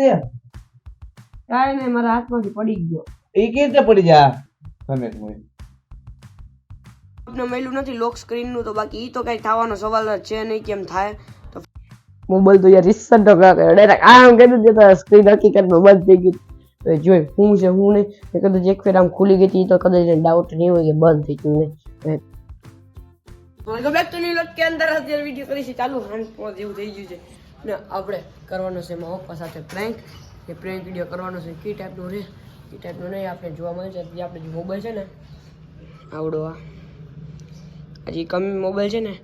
તે કાંઈ નહીં મારા હાથમાંથી પડી ગયો. એ કેવી રીતે પડી જા તમે આપને મળ્યું નથી લોક સ્ક્રીનનું તો બાકી ઈ તો કઈ થવાનો સવાલ જ છે નહીં કેમ થાય? તો મોબાઈલ તો યાર રિસર્ચ તો ડાયરેક્ટ આમ કરી દીધો સ્ક્રીન હકીકતમાં બંધ થઈ ગઈ તો જોઈ હું છે હું નહીં. એ કદાચ એક ફેર આમ ખુલી ગઈ હતી તો કદાચ ડાઉટ નહીં હોય કે બંધ થઈ ગયું નહીં. વેલકમ બેક ટુ ન્યુ કે અંદર અત્યારે વીડિયો છે ચાલુ હાંડ પોચ જેવું થઈ ગયું છે. ને આપણે કરવાનો છે એમાં ઓપ્પા સાથે પ્રેન્ક એ પ્રેન્ક વીડિયો કરવાનો છે કઈ ટાઈપનું રહે એ ટાઈપનું નહીં, આપણે જોવા મળે છે. જે આપણે જે મોબાઈલ છે ને, આવડો આ. હજી કમી મોબાઈલ છે ને,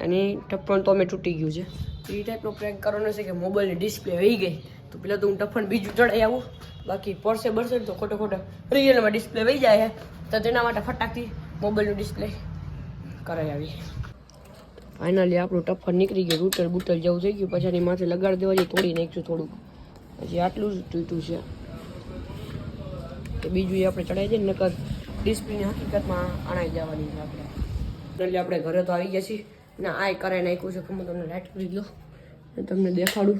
એની ટપ્પણ તો અમે તૂટી ગયું છે. એ ટાઈપનો પ્રેન્ક કરવાનો છે કે મોબાઈલની ડિસ્પ્લે વહી ગઈ, તો પેલા તો હું ટફન બીજું ચડાઈ આવું. બાકી પડશે બળશે તો ખોટો ખોટો રિયલમાં ડિસ્પ્લે વહી જાય તો તેના માટે ફટાકથી મોબાઈલનું ડિસ્પ્લે કરાવી આવી ફાઇનલી આપણું ટફર નીકળી ગયું, રૂટર બુટર જેવું થઈ ગયું. પછી માથે લગાડી દેવા જઈએ તોડી નાખીશું થોડુંક. પછી આટલું જ તૂટ્યું છે. તો બીજું એ આપણે ચડાવી દઈએ ને, નકર ડિસ્પ્લેની હકીકતમાં આણાઈ જવાની છે આપણે. એટલે આપણે ઘરે તો આવી ગયા છીએ. ને આ કરાવી નાખ્યું છે. કે તમને લાઈટ કરી દો તમને દેખાડું.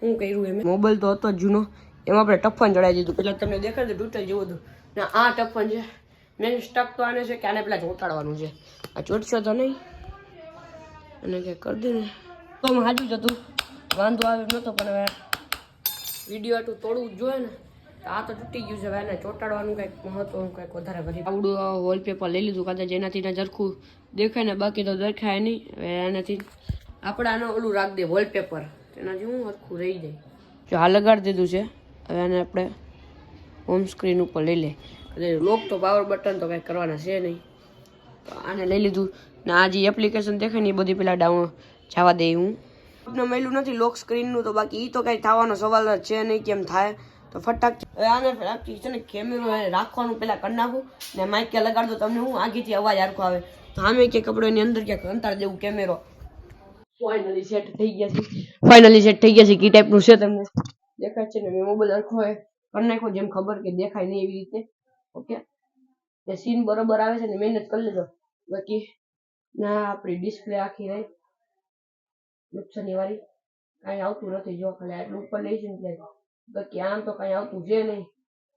શું કર્યું એમ. મોબાઈલ તો હતો જૂનો. એમાં આપણે ટફન ચડાવી દીધું. પેલા તમને દેખાડે તૂટલ જેવું હતું. ને આ ટફન છે. મેન સ્ટક તો આને છે કે આને પેલા ચોંટાડવાનું છે. આ ચોટશો તો નહીં. અને કે કરી દે ને. તો આમ હાજુ જ હતું. વાંધો આવ્યો નહોતો પણ હવે વીડિયો આટલું તોડવું જ જોઈએ ને. આ તો તૂટી ગયું છે, હવે એને ચોંટાડવાનું કંઈક મહત્વનું, કંઈક વધારે કરી આવડું વોલપેપર લઈ લીધું કદાચ એનાથી ને ઝરખું દેખાય ને, બાકી તો દેખાય નહીં. હવે એનાથી આપણે આનું ઓલું રાખ દે વોલપેપર તેનાથી હું હરખું રહી જાય. જો આ લગાડી દીધું છે, હવે આને આપણે હોમ સ્ક્રીન ઉપર લઈ લે. લોક તો પાવર બટન તો કંઈ કરવાના છે નહીં. તો આને લઈ લીધું. ને આ જે એપ્લિકેશન દેખાય ને એ બધી પેલા ડાઉન જવા દે હું. આપને મળ્યું નથી લોક સ્ક્રીનનું તો બાકી એ તો કંઈ થવાનો સવાલ જ છે નહીં કેમ થાય. તો ફટાક આને ફટાકથી છે ને કેમેરો રાખવાનું પહેલાં કરી નાખું. ને માઇક કે લગાડ દો તમને હું આગેથી અવાજ આરખો આવે. તો આમે કે કપડોની અંદર ક્યાંક અંતર દેવું કેમેરો ફાઇનલી સેટ થઈ ગયા છે. ફાઇનલી સેટ થઈ ગયા છે. કી ટાઈપનું છે તમને? દેખાય છે ને મેં મોબાઈલ હરખો હોય કરી નાખો જેમ ખબર કે દેખાય નહીં એવી રીતે. ઓકે ને સીન બરોબર આવે છે ને મહેનત કરી લેજો. બાકી, ના, આપણી ડિસ્પ્લે આખી રહી નુકસાની વાળી કાંઈ આવતું નથી, જો ખાલી આટલું ઉપર લઈ જઈને બાકી આમ તો કાંઈ આવતું છે નહીં.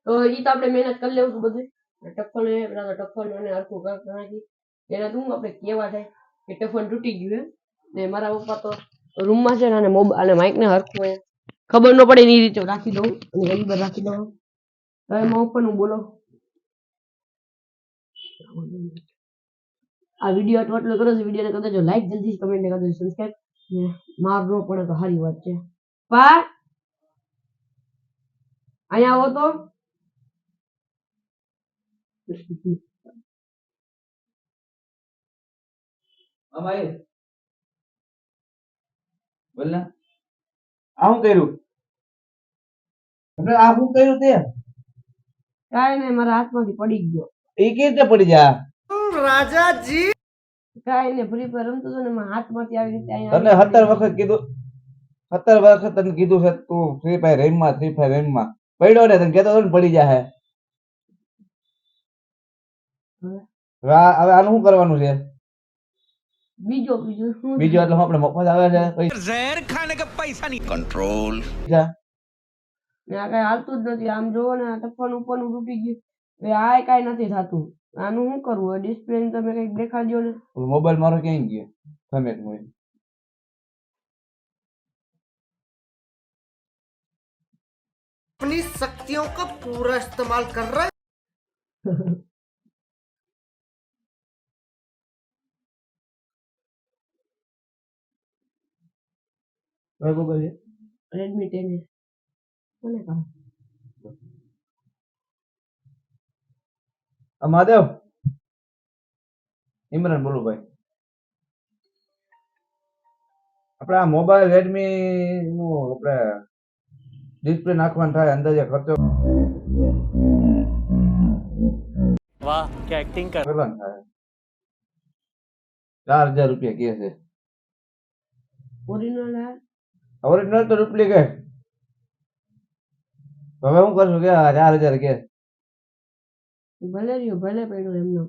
તો એ તો આપણે મહેનત કરી લેવું બધું. ટફન પેલા તો ટફન અને હરખું નાખી એના શું આપણે કેવા થાય કે ટફન તૂટી ગયું એમ. ને મારા પપ્પા તો રૂમમાં છે ને અને મોબાઈલ અને માઇકને હરખું એમ. ખબર ન પડે એની રીતે રાખી દઉં અને એની રાખી દઉં. હવે એમાં ઉપરનું બોલો. આ વીડિયો આટલો આટલો કરો છો વિડીયોને કદાચ લાઈક જલ્દી કમેન્ટ ને કદાચ સબસ્ક્રાઇબ ને માર ન પડે તો સારી વાત છે. પા અહીંયા આવો તો. અમારે? બોલ આ શું કર્યું? એટલે આ શું કર્યું તે? કાંઈ નહીં મારા હાથમાંથી પડી ગયો. રીતે પડી જા રાજાજી. કાઈ ને ફ્રી પર રમતો હાથમાંથી આવી રીતે અહીંયા તને સત્તર વખત કીધું સત્તર વખત તને કીધું છે તું ફ્રી ફાયર રેમમાં ફ્રી ફાયર રેમમાં પડ્યો ને તને કેતો ને પડી જાય હવે? આનું શું કરવાનું છે? બીજો બીજો બીજો એટલે આપણે મફત આવે છે ઝેર ખાને કે પૈસા ની કંટ્રોલ ના કઈ હાલતું જ નથી. આમ જોવો ને આ ટપ્પણ ઉપર તૂટી ગયું. આ કાંઈ નથી થતું આનું શું કરવું ડિસ્પ્લે તમે કંઈક દેખાડજો ને મોબાઈલ મારો ક્યાંય ગયો તમે જ મોય अपनी शक्तियों का पूरा इस्तेमाल कर रहा है કયો મોબાઈલ છે Redmi ten Ah, Mahadev Imran બોલો ભાઈ. આપડે આ મોબાઈલ રેડમી નું આપડે ડિસ્પ્લે નાખવાનું થાય અંદાજે ખર્ચો વાહ કે એક્ટિંગ કર કરવાનું થાય. ચાર હજાર રૂપિયા કે છે. ઓરિજિનલ ઓરિજિનલ તો ડુપ્લિકેટ હવે હું કરશું કે ચાર હજાર કે ભલે રહ્યું ભલે પડ્યું એમનું.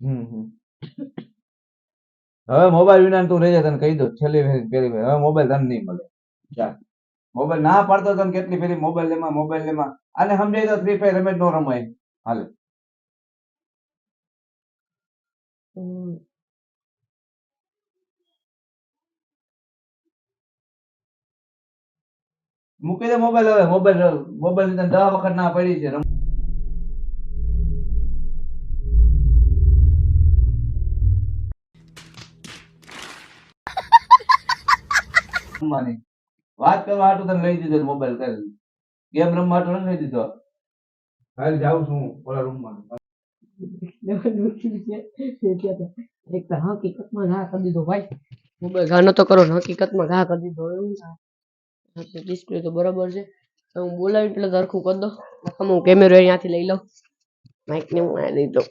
હમ. હવે મોબાઈલ વિના તું રહી જાય તને કહી દઉં છેલ્લી વખત પેલી. હવે મોબાઈલ તને નહીં મળે. ચાલ મોબાઈલ ના પાડતો તને કેટલી પેલી મોબાઈલ લેમાં મોબાઈલ લેમાં. આને સમજાય તો ફ્રી ફાયર રમે નો રમાય. હાલે. મૂકી દે મોબાઈલ હવે. મોબાઈલ મોબાઈલ દવા વખત ના પડી છે. રમવાની. વાત કરવા હાટું તને લઈ દીધો મોબાઈલ કરી ગેમ રમવા હાટું લઈ દીધો? હાલ જાઉં છું ઓલા રૂમમાં. એક તો હકીકતમાં ઘા કરી દીધો ભાઈ. મોબાઈલ ઘા નતો કરો ને હકીકતમાં ઘા કરી દીધો. ડિસ્પ્લે તો બરાબર છે. હું બોલાવી એટલે સરખું કરી દો હું કેમેરો અહીંયાથી લઈ લઉં. માઇક ને હું લઈ દઉં.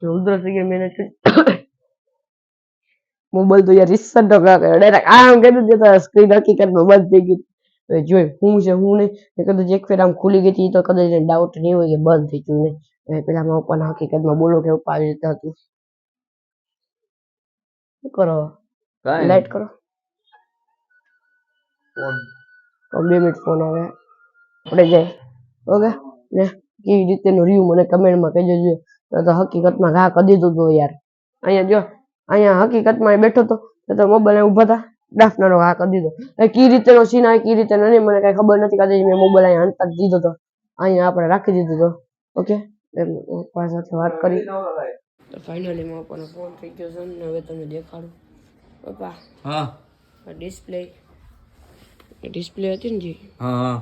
જો ઉધરસ મેનેજ મોબાઈલ તો યાર રિસન તો ડાયરેક્ટ આમ કરી દેતા સ્ક્રીન હકીકતમાં બંધ થઈ ગયું. હવે જોઈ હું છે હું નહીં. કદાચ એક ફેર આમ ખુલી ગઈ હતી તો કદાચ ડાઉટ નહીં હોય કે બંધ થઈ ગયું નહીં. હવે પેલા મારા પપ્પાના હકીકતમાં બોલો કે પપ્પા આવી રીતે હતું શું કરો? લાઈટ કરો. બે મિનિટ ફોન આવે. આપણે જાય ઓકે? ને કેવી રીતેનો રહ્યું મને કમેન્ટમાં કહેજો તો તો હકીકતમાં ઘા કરી દીધું હતું યાર. અહીંયા જો. અહીંયા હકીકતમાં બેઠો હતો તો તો મોબાઈલ ઊભા હતા. ડાફનારો આ કરી દીધો. એ કી રીતેનો સીન આવે કઈ રીતે નહીં મને કઈ ખબર નથી કદાચ મેં મોબાઈલ અહીંયા અંતર દીધો હતો અહીંયા આપણે રાખી દીધો હતો ઓકે? પપ્પા સાથે વાત કરી. તો ફાઇનલી મારો પણ ફોન થઈ ગયો છે ને હવે તમને દેખાડું. પપ્પા હા. ડિસ્પ્લે ડિસ્પ્લે હતી ને જી? હા હા.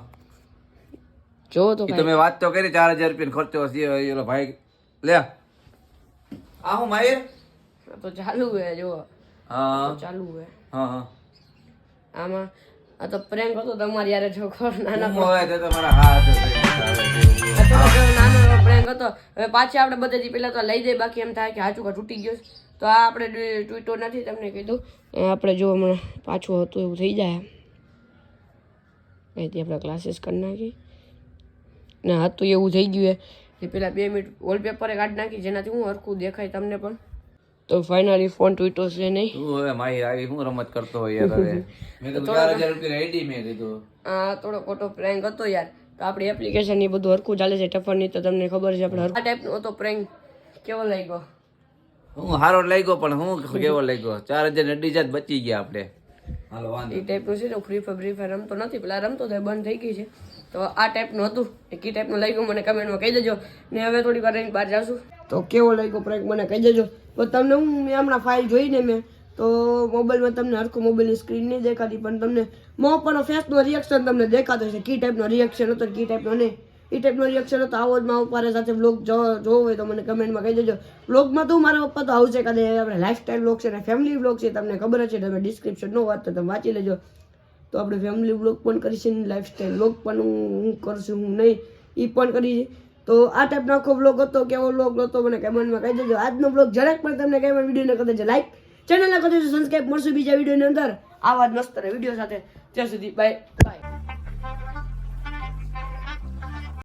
જો તો ઈ ભાઈ તો મેં વાત તો કરી ચાર હજાર રૂપિયા ખર્ચો ભાઈ. લે આ હું માહિર? તો ચાલુ હે જો હા. ચાલુ હે હા હા. આમાં આ તો પ્રેન્ક હતો તમારી યારે છોકરો નાના હોય તો તમારા હાથ નાનો પ્રેન્ક હતો. હવે પાછી આપણે બધાથી પેલા તો લઈ દે બાકી એમ થાય કે હાચું કા તૂટી ગયો તો આ આપણે ટ્વીટો નથી તમને કીધું. આપણે જો હમણાં પાછું હતું એવું થઈ જાય. અહીંથી આપણે ક્લાસીસ કરી નાખી. ને હતું એવું થઈ ગયું એ પેલા બે મિનિટ વોલપેપરે કાઢી નાખી જેનાથી હું હરખું દેખાય તમને પણ. તો ફાઇનલી ફોન તૂટ્યો છે નહીં. તું હવે મારી આવી હું રમત કરતો હોય યાર હવે? મેં તો ચાર હજાર રૂપિયા રેડી મેં કીધું. આ થોડો ખોટો પ્રેન્ક હતો યાર. તો આપણી એપ્લિકેશન એ બધું હરખું ચાલે છે ટફરની તો તમને ખબર છે આપણે હરખા ટાઈપનો હતો પ્રેન્ક કેવો લાગ્યો? હું હારો લાગ્યો પણ હું કેવો લાગ્યો? ચાર હજાર અઢી હજાર બચી ગયા આપણે. હાલો વાંધો એ ટાઈપનું છે ને ફ્રી ફાયર ફ્રી ફાયર રમતો નથી પેલા રમતો તો બંધ થઈ ગઈ છે. તો આ ટાઈપનું હતું. એ કી ટાઈપનું લાગ્યું મને કમેન્ટમાં કહી દેજો. ને હવે થોડી વાર બહાર જાશું. તો કેવો લાગ્યો પ્રેન્ક મને કહી દેજો. તો તમને હું હમણાં ફાઇલ જોઈને મેં, તો મોબાઈલમાં તમને હરખું મોબાઈલની સ્ક્રીન નહીં દેખાતી, પણ તમને મો પણ ફેસનો રિએક્શન તમને દેખાતો છે કી ટાઈપનો રિએક્શન હતો કી ટાઈપનો નહીં. એ ટાઈપનો રિએક્શન હતો, આવો જ મારા પપ્પા સાથે બ્લોગ જોવો હોય તો મને કમેન્ટમાં કહી દેજો. બ્લોગમાં તો મારા પપ્પા તો આવશે કદાચ આપણે લાઈફસ્ટાઈલ બ્લોગ છે ને ફેમિલી બ્લોગ છે, તમને ખબર છે, તમે ડિસ્ક્રિપ્શન નો વાત તો તમે વાંચી લેજો. તો આપણે ફેમિલી બ્લોગ પણ કરીશું લાઈફસ્ટાઈલ બ્લોગ પણ હું કરશું હું નહીં. એ પણ કરી તો આ ટાઈપનો આખો બ્લોગ હતો, કેવો બ્લોગ હતો, મને કમેન્ટમાં કહી દેજો. આજનો બ્લોગ જરાક પણ તમને કઈ વિડીયોને કરી દેજો લાઈક ચેનલને કરી દેજો સબસ્ક્રાઈબ મળશું બીજા વિડીયોની અંદર. આવા જ મસ્ત વીડિયો સાથે. ત્યાં સુધી બાય બાય